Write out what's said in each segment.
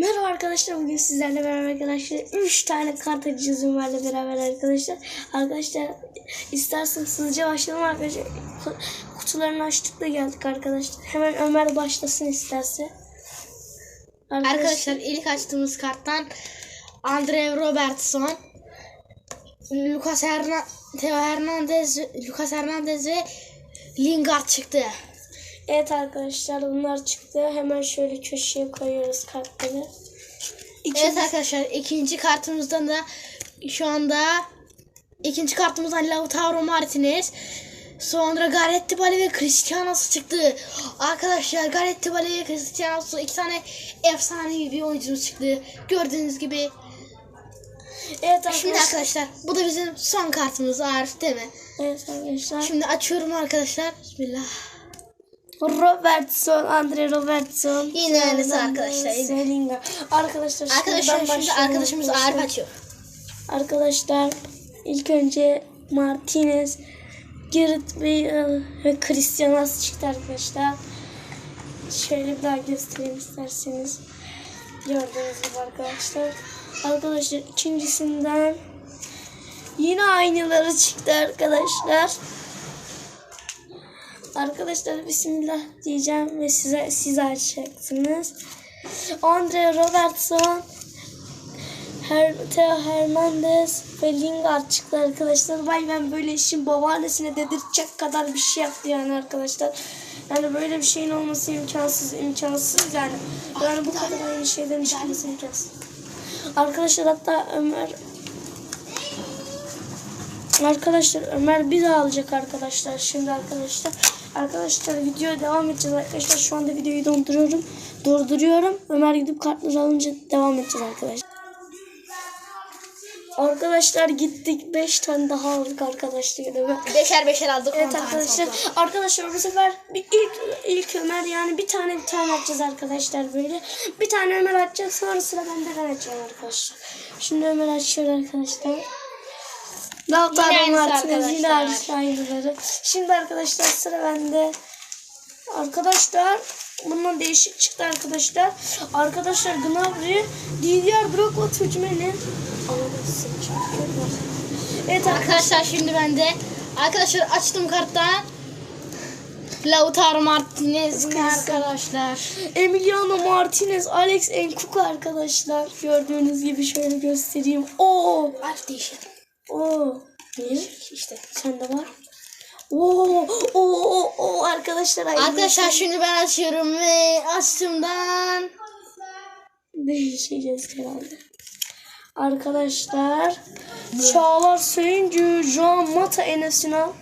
Merhaba arkadaşlar bugün sizlerle beraber arkadaşlar 3 tane kart açacağız Ömer'le beraber arkadaşlar. Arkadaşlar isterseniz hızlıca başlayalım arkadaşlar. Ku- Kutularını açtık da geldik arkadaşlar. Hemen Ömer başlasın isterse. Arkadaşlar ilk açtığımız karttan Andre Robertson, Lucas Herna Theo Hernandez, Lucas Hernandez ve Lingard çıktı. Evet arkadaşlar bunlar çıktı. Hemen şöyle köşeye koyuyoruz kartları. İki Evet arkadaşlar ikinci kartımızdan da şu anda ikinci kartımızdan Lautaro Martinez, sonra Gareth Bale ve Cristiano'su çıktı. Arkadaşlar Gareth Bale ve Cristiano'su iki tane efsanevi bir oyuncumuz çıktı. Gördüğünüz gibi Evet Şimdi arkadaşlar. arkadaşlar bu da bizim son kartımız Arif değil mi? Evet arkadaşlar. Şimdi açıyorum arkadaşlar. Bismillah. Robertson, Andre Robertson. Yine aynısı arkadaşlar, yine. Lingard. Arkadaşlar Arkadaşlar şimdi arkadaşımız arkadaşlar. Arif açıyor. Arkadaşlar ilk önce Martinez, Gareth Bale ve Cristiano çıktı arkadaşlar. Şöyle bir daha göstereyim isterseniz. Gördüğünüz gibi arkadaşlar. Arkadaşlar ikincisinden yine aynıları çıktı arkadaşlar. Arkadaşlar bismillah diyeceğim ve size siz açacaksınız. Andre Robertson, her Theo Hernandez ve Lingard çıktı arkadaşlar. Vay ben böyle işin babaannesine dedirtecek kadar bir şey yaptı yani arkadaşlar. Yani böyle bir şeyin olması imkansız, imkansız yani. Yani bu kadar aynı şeyden çıkması imkansız. Arkadaşlar hatta Ömer Arkadaşlar Ömer bir daha alacak arkadaşlar şimdi arkadaşlar. Arkadaşlar videoya devam edeceğiz arkadaşlar. Şu anda videoyu donduruyorum. Durduruyorum. Ömer gidip kartları alınca devam edeceğiz arkadaşlar. Arkadaşlar gittik 5 tane daha aldık arkadaşlar. Beşer beşer aldık. Evet arkadaşlar. Arkadaşlar bu sefer bir ilk ilk Ömer yani bir tane bir tane atacağız arkadaşlar böyle. Bir tane Ömer atacak sonra sıra bende ben açacağım arkadaşlar. Şimdi Ömer açıyor arkadaşlar. Yine aynısı Martinez yine aynıları. Şimdi arkadaşlar sıra bende. Arkadaşlar bundan değişik çıktı arkadaşlar. Arkadaşlar Gnabry, Didier Drogba Tücmeli. Evet arkadaşlar. Arkadaşlar şimdi ben de arkadaşlar açtım karttan. Lautaro Martinez arkadaşlar. Emiliano Martinez, Alex Enkuku arkadaşlar. Gördüğünüz gibi şöyle göstereyim. Oo, değişir. Oo. Niye? İşte. Sende var. Oo, oo, oo arkadaşlar. Arkadaşlar şimdi ben açıyorum ve açtığımdan Değişeceğiz herhalde. Arkadaşlar Çağlar Söyüncü, Joan Mata Enes Ünal.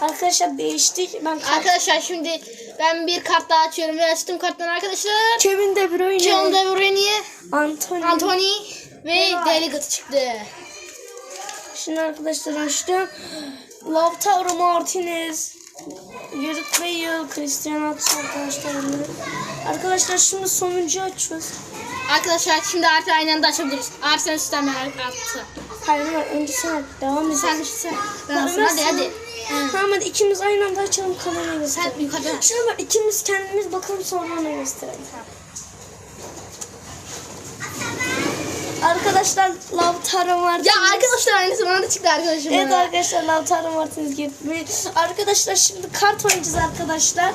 Arkadaşlar değiştik. Ben Arkadaşlar şimdi ben bir kart daha açıyorum ve açtım karttan arkadaşlar. Kevin De Bruyne, John De Bruyne, Anthony. Anthony ve Deligat çıktı. Şimdi arkadaşlar açtım. Lautaro Martinez, Gareth Bale, Cristiano Ronaldo arkadaşlar. bunları. Arkadaşlar şimdi sonuncu açıyoruz. Arkadaşlar şimdi artı aynı anda açabiliriz. Artı sen sistem attı. Hayır önce sen devam et. Sen işte. Ben olsun hadi hadi. Tamam hadi ikimiz aynı anda açalım kamerayı gösterelim. Sen yukarıdan aç. Şimdi bak ikimiz kendimiz bakalım sonra ona gösterelim. Arkadaşlar Lautaro Martinez. Ya arkadaşlar aynısı bana da çıktı arkadaşım. Evet bana. arkadaşlar Lautaro Martinez gibi. Arkadaşlar şimdi kart oynayacağız arkadaşlar.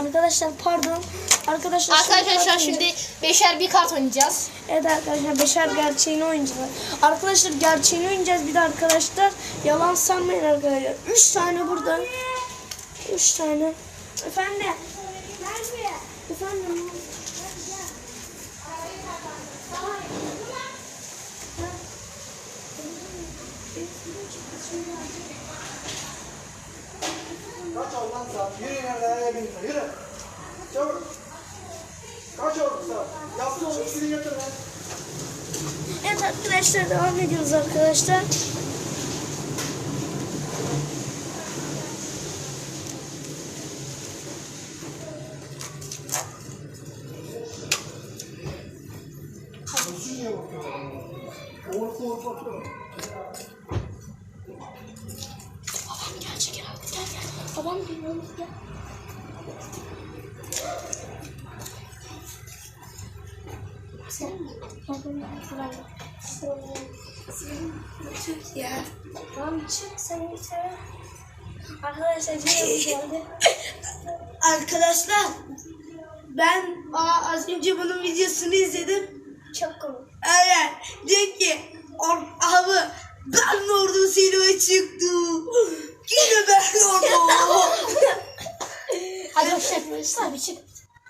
Arkadaşlar pardon. Arkadaşlar Arkadaşlar oynayacağız. şimdi beşer bir kart oynayacağız. Evet arkadaşlar beşer gerçeğini oynayacağız. Arkadaşlar gerçeğini oynayacağız bir de arkadaşlar. Yalan sanmayın arkadaşlar. Üç tane burada. Üç tane. Efendim. Efendim. Kaç ol lan sen? Yürü nereye bin lira, yürü. Çabuk. Kaç oldu sen? Yaptın şu ikisini getir lan. Evet arkadaşlar devam ediyoruz arkadaşlar. Niye bakıyorsun? Oğlum, Tamam biliyorum ya. Sen Çık ya. Tamam çık sen eve. Arkadaşlar bir geldi. Arkadaşlar ben aa, az önce bunun videosunu izledim. Çok komik. Evet diyor ki "Or- abi ben sinema çıktım. Çık.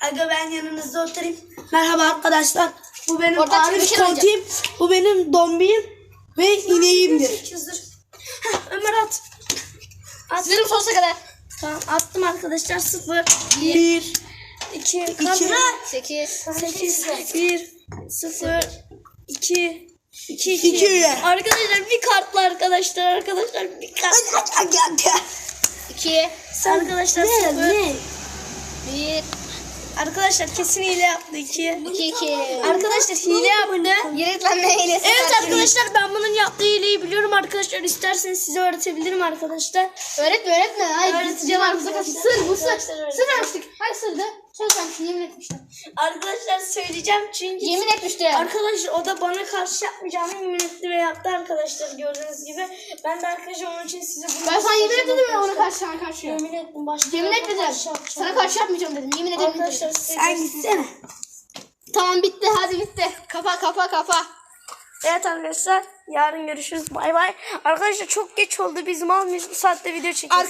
Aga ben yanınızda oturayım. Merhaba arkadaşlar. Bu benim Orada Arif. Tonti'm. Bu benim Dombi'm. Ve ineğimdir. Ömer at. At. Sizin sonsuza kadar. Tamam attım arkadaşlar. Sıfır. Bir. İki. İki. Kadra. 8. Sekiz. Bir. Sıfır. İki. İki. İki. iki. Arkadaşlar bir kartla arkadaşlar. Arkadaşlar bir kart. 2. Arkadaşlar sıfır. 1. Arkadaşlar kesin hile yaptı. iki. 2 2. Arkadaşlar hile yaptı. Yönetmenle hilesi. Evet arkadaşlar ben bunun yaptığı hileyi biliyorum arkadaşlar. İsterseniz size öğretebilirim arkadaşlar. Öğretme öğretme. Hayır Öğreteceğim arkadaşlar. Sır bu sır. Sır vermiştik. Hayır sırdı. Söz vermiştim yemin etmiştim. Arkadaşlar söyleyeceğim çünkü Yemin etmiştim. Arkadaşlar o da bana karşı yapmayacağını yemin etti ve yaptı arkadaşlar gördüğünüz gibi. Ben de arkadaşlar onun için size bunu Ben sana yemin etmedim mi ona karşı sana karşı? Yemin ettim başka Yemin etmedim. Sana karşı yapmayacağım dedim. Yemin ederim. Arkadaşlar Sen gitsene. Tamam bitti hadi bitti. Kapa kapa kapa. Evet arkadaşlar yarın görüşürüz bay bay. Arkadaşlar çok geç oldu biz mal bu saatte video çekiyoruz.